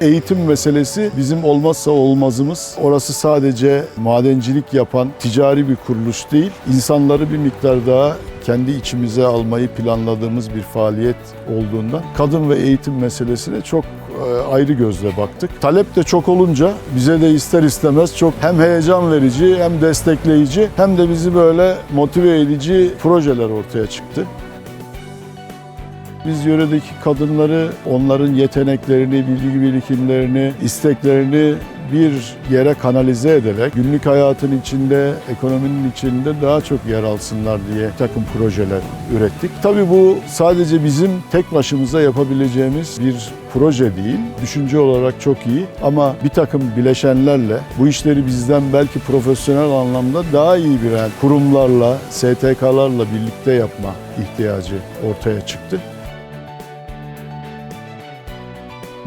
Eğitim meselesi bizim olmazsa olmazımız. Orası sadece madencilik yapan ticari bir kuruluş değil, insanları bir miktar daha kendi içimize almayı planladığımız bir faaliyet olduğundan kadın ve eğitim meselesine çok e, ayrı gözle baktık. Talep de çok olunca bize de ister istemez çok hem heyecan verici hem destekleyici hem de bizi böyle motive edici projeler ortaya çıktı. Biz yöredeki kadınları, onların yeteneklerini, bilgi birikimlerini, isteklerini bir yere kanalize ederek günlük hayatın içinde, ekonominin içinde daha çok yer alsınlar diye takım projeler ürettik. Tabii bu sadece bizim tek başımıza yapabileceğimiz bir proje değil. Düşünce olarak çok iyi ama bir takım bileşenlerle bu işleri bizden belki profesyonel anlamda daha iyi bilen kurumlarla, STK'larla birlikte yapma ihtiyacı ortaya çıktı.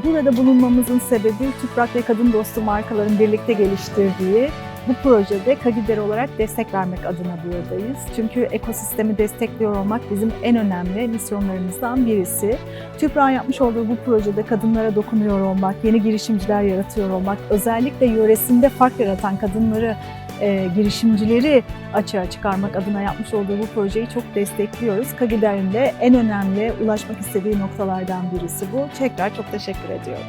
Burada bulunmamızın sebebi Tüprak ve Kadın Dostu markaların birlikte geliştirdiği bu projede Kagider olarak destek vermek adına buradayız. Çünkü ekosistemi destekliyor olmak bizim en önemli misyonlarımızdan birisi. Tüprak'ın yapmış olduğu bu projede kadınlara dokunuyor olmak, yeni girişimciler yaratıyor olmak, özellikle yöresinde fark yaratan kadınları, e, girişimcileri açığa çıkarmak adına yapmış olduğu bu projeyi çok destekliyoruz. Kagider'in de en önemli ulaşmak istediği noktalardan birisi bu. Tekrar çok teşekkür ediyorum.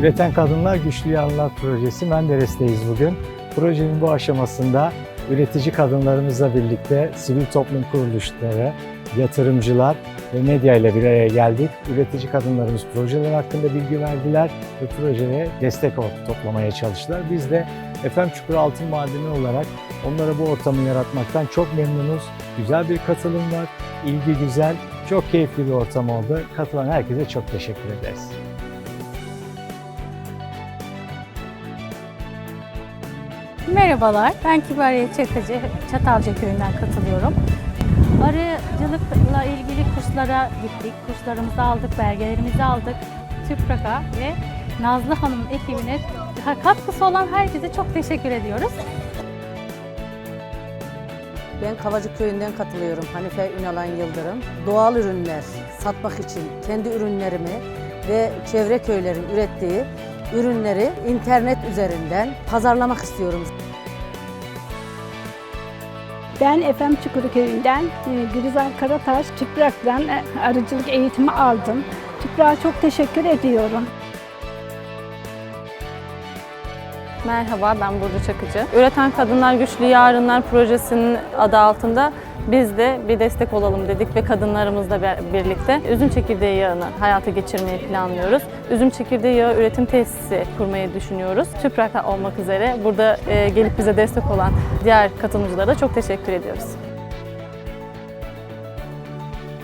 Üreten Kadınlar Güçlü Yarınlar Projesi Menderes'teyiz bugün. Projenin bu aşamasında üretici kadınlarımızla birlikte sivil toplum kuruluşları, yatırımcılar ve medya ile bir araya geldik. Üretici kadınlarımız projeler hakkında bilgi verdiler ve projeye destek toplamaya çalıştılar. Biz de FM Çukur Altın Madeni olarak onlara bu ortamı yaratmaktan çok memnunuz. Güzel bir katılım var, ilgi güzel, çok keyifli bir ortam oldu. Katılan herkese çok teşekkür ederiz. Merhabalar, ben Kibariye Çakıcı, Çatalca köyünden katılıyorum. Arıcılıkla ilgili kurslara gittik, kurslarımızı aldık, belgelerimizi aldık. TÜPRAK'a ve Nazlı Hanım'ın ekibine katkısı olan herkese çok teşekkür ediyoruz. Ben Kavacık Köyü'nden katılıyorum. Hanife Ünalan Yıldırım. Doğal ürünler satmak için kendi ürünlerimi ve çevre köylerin ürettiği ürünleri internet üzerinden pazarlamak istiyorum. Ben Efem Çukuru Köyü'nden e, Gülizar Karataş, Tüprak'tan e, arıcılık eğitimi aldım. Tüprak'a çok teşekkür ediyorum. Merhaba, ben Burcu Çakıcı. Üreten Kadınlar Güçlü Yarınlar projesinin adı altında biz de bir destek olalım dedik ve kadınlarımızla birlikte üzüm çekirdeği yağını hayata geçirmeyi planlıyoruz. Üzüm çekirdeği yağı üretim tesisi kurmayı düşünüyoruz. Tüprak olmak üzere burada e, gelip bize destek olan diğer katılımcılara da çok teşekkür ediyoruz.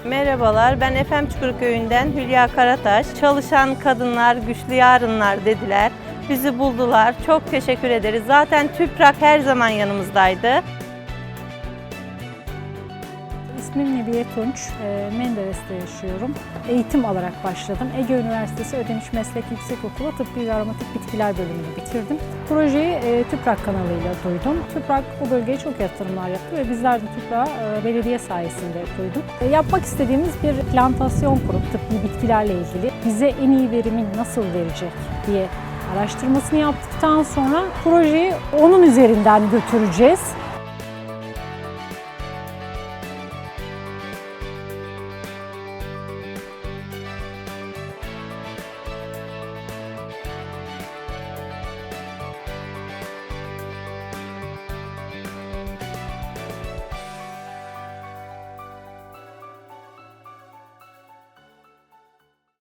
Merhabalar, ben Efem Çukur Köyü'nden Hülya Karataş. Çalışan kadınlar güçlü yarınlar dediler. Bizi buldular. Çok teşekkür ederiz. Zaten TÜPRAK her zaman yanımızdaydı. İsmim Nebiye Tunç, e, Menderes'te yaşıyorum. Eğitim alarak başladım. Ege Üniversitesi Ödemiş Meslek Yüksekokulu Tıbbi ve Aromatik Bitkiler bölümünü bitirdim. Projeyi e, TÜPRAK kanalıyla duydum. TÜPRAK bu bölgeye çok yatırımlar yaptı ve bizler de TÜPRAK'ı e, belediye sayesinde duyduk. E, yapmak istediğimiz bir plantasyon kurup tıbbi bitkilerle ilgili bize en iyi verimi nasıl verecek diye araştırmasını yaptıktan sonra projeyi onun üzerinden götüreceğiz.